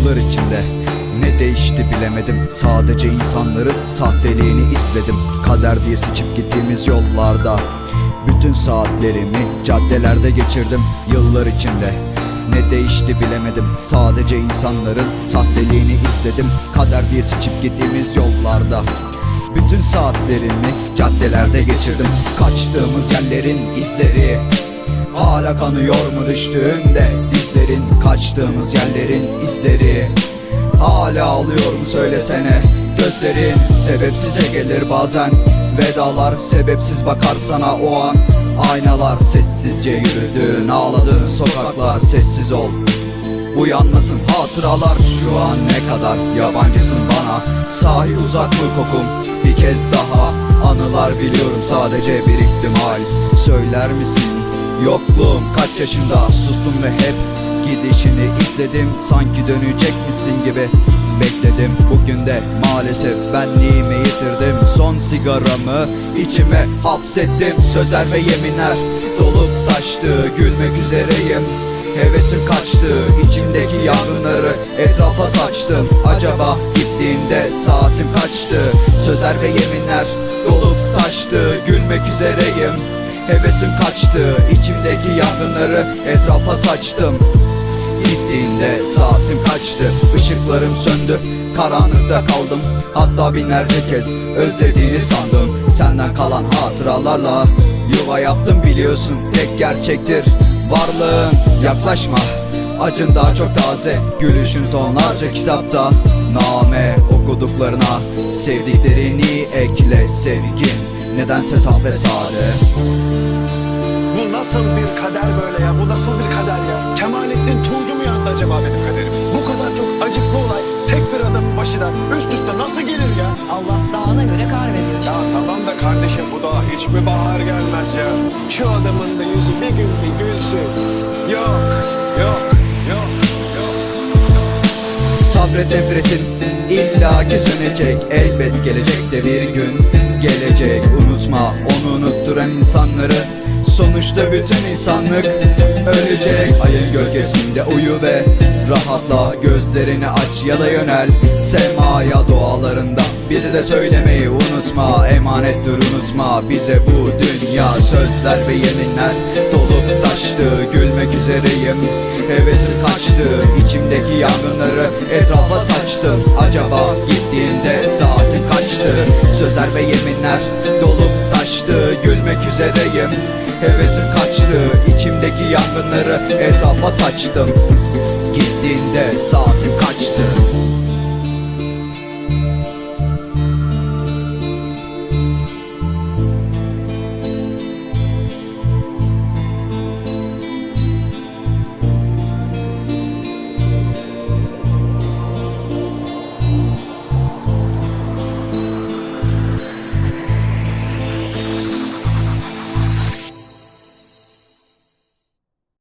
Yıllar içinde. Ne değişti bilemedim. Sadece insanların sahteliğini izledim. Kader diye seçip gittiğimiz yollarda Bütün saatlerimi caddelerde geçirdim Yıllar içinde. Ne değişti bilemedim. Sadece insanların sahteliğini izledim. Kader diye seçip gittiğimiz yollarda bütün saatlerimi caddelerde geçirdim. Kaçtığımız yerlerin izleri Hala kanıyor mu düştüğümde dizlerin Kaçtığımız yerlerin izleri. Hala ağlıyor mu söylesene. Gözlerin sebepsizce gelir bazen. Vedalar sebepsiz bakar sana o an. Aynalar sessizce yürüdün Ağladığın sokaklar sessiz ol. Uyanmasın hatıralar şu an ne kadar yabancısın bana. Sahi uzak mı kokum bir kez daha Anılar biliyorum sadece bir ihtimal. Söyler misin yokluğum kaç yaşında? Sustum ve hep gidişini izledim Sanki dönecek misin gibi bekledim. Bugün de maalesef benliğimi yitirdim? Son sigaramı içime hapsettim. Sözler ve yeminler dolup taştı. Gülmek üzereyim. Hevesim kaçtı. İçimdeki yangınları etrafa saçtım. Acaba gittiğinde saatim kaçtı? Sözler ve yeminler dolup taştı. Gülmek üzereyim Hevesim kaçtı içimdeki yangınları etrafa saçtım. Gittiğinde saatim kaçtı Işıklarım söndü Karanlıkta kaldım. Hatta binlerce kez özlediğini sandım Senden kalan hatıralarla. Yuva yaptım biliyorsun tek gerçektir Varlığın. Yaklaşma Acın daha çok taze Gülüşün tonlarca kitapta. Name okuduklarına Sevdiklerini ekle sevgin Nedense sahte sade. Bu nasıl bir kader böyle ya? Bu nasıl bir kader ya? Kemalettin Tuğcu mu yazdı acaba benim kaderimi? Bu kadar çok acıklı olay tek bir adamın başına üst üste nasıl gelir ya? Allah dağına göre kar veriyor işte. Ya tamam da kardeşim bu daha hiç mi bahar gelmez ya? Şu adamın da yüzü bir gün bir gülsün. Yok, yok, yok, yok. Sabret nefretin illaki sönecek Elbet gelecek de bir gün gelecek Unutma onu unutturan insanları Sonuçta bütün insanlık ölecek. Ayın gölgesinde uyu ve rahatla Gözlerini aç ya da yönel. Semaya dualarında Bize de söylemeyi unutma. Emanettir unutma. Bize bu dünya Sözler ve yeminler dolup taştı. Gülmek üzereyim Hevesim kaçtı. İçimdeki yangınları etrafa saçtım. Acaba gittiğinde saatin kaçtı? Sözler ve yeminler dolup taştı. Gülmek üzereyim Hevesim kaçtı. İçimdeki yangınları etrafa saçtım. Gittiğinde saatim kaçtı